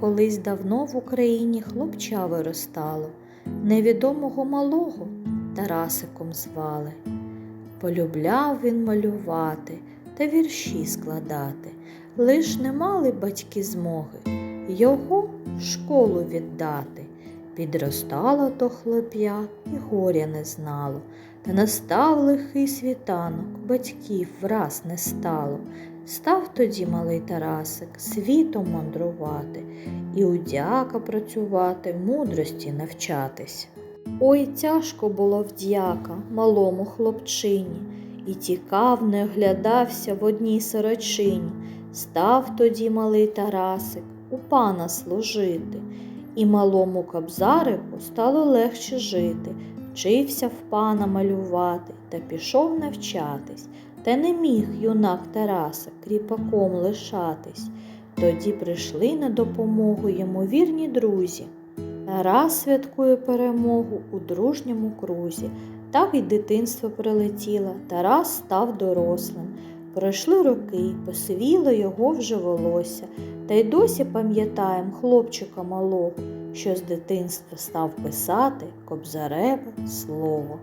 Колись давно в Україні хлопча виростало, невідомого малого Тарасиком звали. Полюбляв він малювати та вірші складати, лиш не мали батьки змоги його в школу віддати. Підростало то хлоп'я і горя не знало, та настав лихий світанок, батьків враз не стало. Став тоді малий Тарасик світом мандрувати і у дяка працювати, мудрості навчатись. Ой, тяжко було в дяка малому хлопчині, і тікав, не оглядався в одній сорочині. Став тоді малий Тарасик у пана служити, і малому кобзарику стало легше жити. Вчився в пана малювати та пішов навчатись, та не міг юнак Тарасик кріпаком лишатись. Тоді прийшли на допомогу йому вірні друзі. Тарас святкує перемогу у дружньому крузі. Так і дитинство прилетіло, Тарас став дорослим. Пройшли роки, посивіло його вже волосся, та й досі пам'ятаєм хлопчика малого, що з дитинства став писати кобзареве слово.